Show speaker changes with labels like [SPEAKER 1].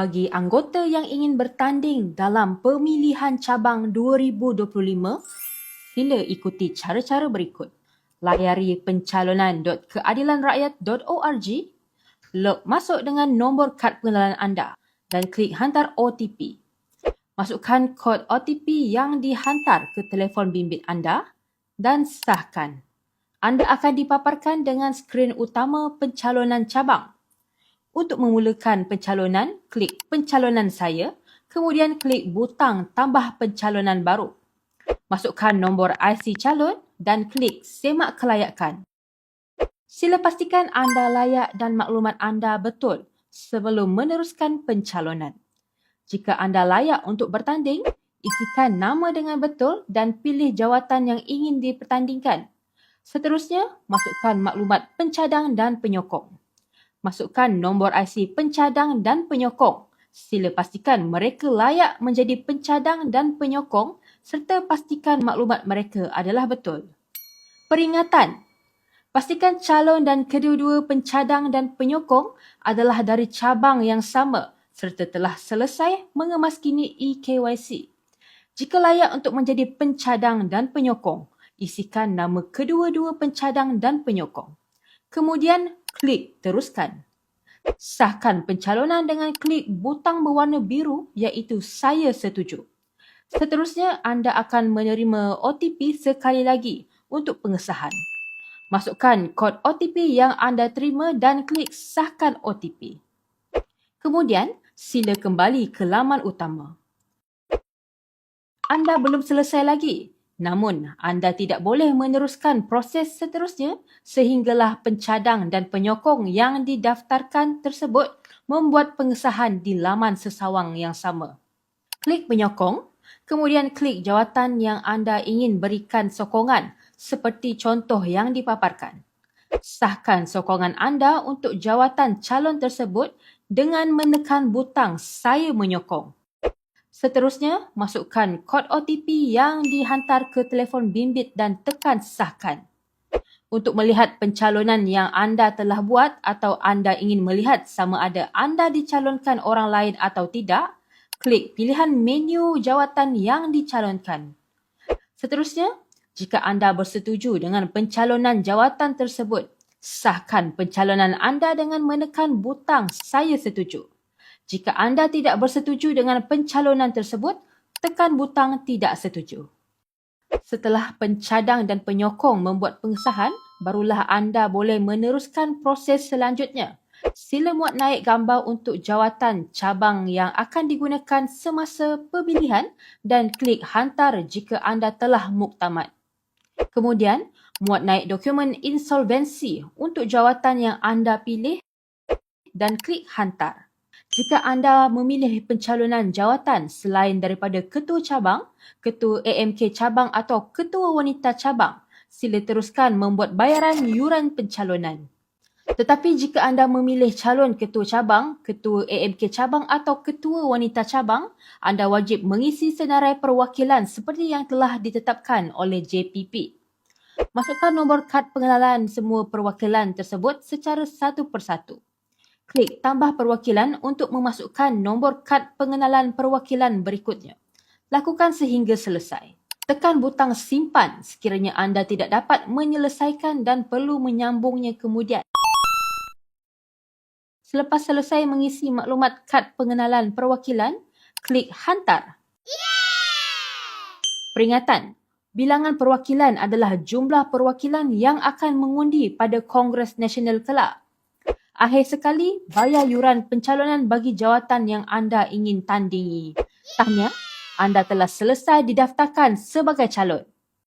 [SPEAKER 1] Bagi anggota yang ingin bertanding dalam pemilihan cabang 2025, sila ikuti cara-cara berikut. Layari pencalonan.keadilanrakyat.org, log masuk dengan nombor kad pengenalan anda dan klik hantar OTP. Masukkan kod OTP yang dihantar ke telefon bimbit anda dan sahkan. Anda akan dipaparkan dengan skrin utama pencalonan cabang. Untuk memulakan pencalonan, klik pencalonan saya, kemudian klik butang tambah pencalonan baru. Masukkan nombor IC calon dan klik semak kelayakan. Sila pastikan anda layak dan maklumat anda betul sebelum meneruskan pencalonan. Jika anda layak untuk bertanding, isikan nama dengan betul dan pilih jawatan yang ingin dipertandingkan. Seterusnya, masukkan maklumat pencadang dan penyokong. Masukkan nombor IC pencadang dan penyokong. Sila pastikan mereka layak menjadi pencadang dan penyokong serta pastikan maklumat mereka adalah betul. Peringatan. Pastikan calon dan kedua-dua pencadang dan penyokong adalah dari cabang yang sama serta telah selesai mengemaskini eKYC. Jika layak untuk menjadi pencadang dan penyokong, isikan nama kedua-dua pencadang dan penyokong. Kemudian, klik teruskan. Sahkan pencalonan dengan klik butang berwarna biru iaitu saya setuju. Seterusnya, anda akan menerima OTP sekali lagi untuk pengesahan. Masukkan kod OTP yang anda terima dan klik sahkan OTP. Kemudian, sila kembali ke laman utama. Anda belum selesai lagi. Namun, anda tidak boleh meneruskan proses seterusnya sehinggalah pencadang dan penyokong yang didaftarkan tersebut membuat pengesahan di laman sesawang yang sama. Klik penyokong, kemudian klik jawatan yang anda ingin berikan sokongan seperti contoh yang dipaparkan. Sahkan sokongan anda untuk jawatan calon tersebut dengan menekan butang saya menyokong. Seterusnya, masukkan kod OTP yang dihantar ke telefon bimbit dan tekan sahkan. Untuk melihat pencalonan yang anda telah buat atau anda ingin melihat sama ada anda dicalonkan orang lain atau tidak, klik pilihan menu jawatan yang dicalonkan. Seterusnya, jika anda bersetuju dengan pencalonan jawatan tersebut, sahkan pencalonan anda dengan menekan butang saya setuju. Jika anda tidak bersetuju dengan pencalonan tersebut, tekan butang tidak setuju. Setelah pencadang dan penyokong membuat pengesahan, barulah anda boleh meneruskan proses selanjutnya. Sila muat naik gambar untuk jawatan cabang yang akan digunakan semasa pemilihan dan klik hantar jika anda telah muktamad. Kemudian, muat naik dokumen insolvensi untuk jawatan yang anda pilih dan klik hantar. Jika anda memilih pencalonan jawatan selain daripada ketua cabang, ketua AMK cabang atau ketua wanita cabang, sila teruskan membuat bayaran yuran pencalonan. Tetapi jika anda memilih calon ketua cabang, ketua AMK cabang atau ketua wanita cabang, anda wajib mengisi senarai perwakilan seperti yang telah ditetapkan oleh JPP. Masukkan nombor kad pengenalan semua perwakilan tersebut secara satu persatu klik tambah perwakilan untuk memasukkan nombor kad pengenalan perwakilan berikutnya. Lakukan sehingga selesai. Tekan butang simpan sekiranya anda tidak dapat menyelesaikan dan perlu menyambungnya kemudian. Selepas selesai mengisi maklumat kad pengenalan perwakilan, klik hantar. Peringatan, bilangan perwakilan adalah jumlah perwakilan yang akan mengundi pada Kongres Nasional kelak. Akhir sekali, bayar yuran pencalonan bagi jawatan yang anda ingin tandingi. Tanya, anda telah selesai didaftarkan sebagai calon.